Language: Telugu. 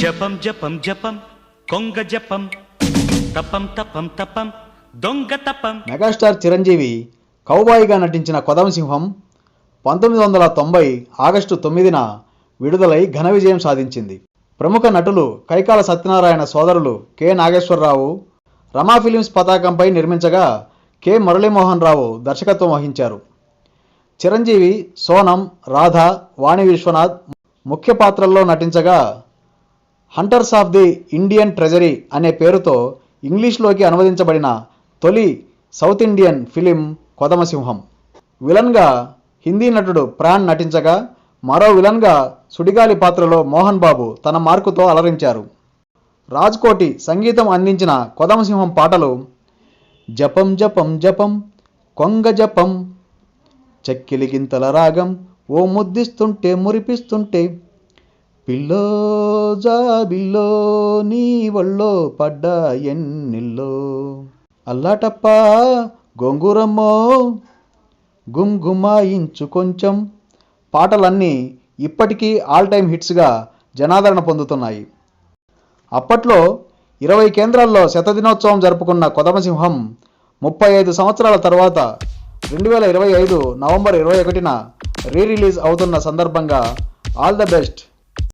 జపం జపం జపం. కొంగ జపం. తపం తపం తపం. దొంగ తపం. మెగాస్టార్ చిరంజీవి కౌబాయిగా నటించిన కొదమసింహం పంతొమ్మిది వందల తొంభై ఆగస్టు తొమ్మిదిన విడుదలై ఘన విజయం సాధించింది. ప్రముఖ నటులు కైకాల సత్యనారాయణ సోదరులు కె. నాగేశ్వరరావు రమా ఫిలిమ్స్ పతాకంపై నిర్మించగా కె. మురళీమోహన్ రావు దర్శకత్వం వహించారు. చిరంజీవి సోనం రాధ వాణి విశ్వనాథ్ ముఖ్య పాత్రల్లో నటించగా hunters of the Indian treasury అనే పేరుతో ఇంగ్లీష్లోకి అనువదించబడిన తొలి సౌత్ ఇండియన్ ఫిలిం కొదమసింహం. విలన్గా హిందీ నటుడు ప్రాణ్ నటించగా మరో విలన్గా సుడిగాలి పాత్రలో మోహన్ బాబు తన మార్కుతో అలరించారు. రాజ్కోటి సంగీతం అందించిన కొదమసింహం పాటలు జపం జపం జపం కొంగ జపం చెక్కిలిగింతల రాగం ఓ ముద్దిస్తుంటే మురిపిస్తుంటే పిల్లో జాబిల్లో నీ ఒళ్ళో పడ్డ ఎన్నిల్లో. అల్లాటప్ప గొంగురమ్మో గుంగుమాయించు కొంచెం. పాటలన్నీ ఇప్పటికీ ఆల్ టైమ్ హిట్స్గా జనాదరణ పొందుతున్నాయి. అప్పట్లో ఇరవై కేంద్రాల్లో శతదినోత్సవం జరుపుకున్న కొదమసింహం ముప్పై ఐదు సంవత్సరాల తర్వాత రెండు వేల ఇరవై ఐదు నవంబర్ ఇరవై ఒకటిన రీ రిలీజ్ అవుతున్న సందర్భంగా ఆల్ ద బెస్ట్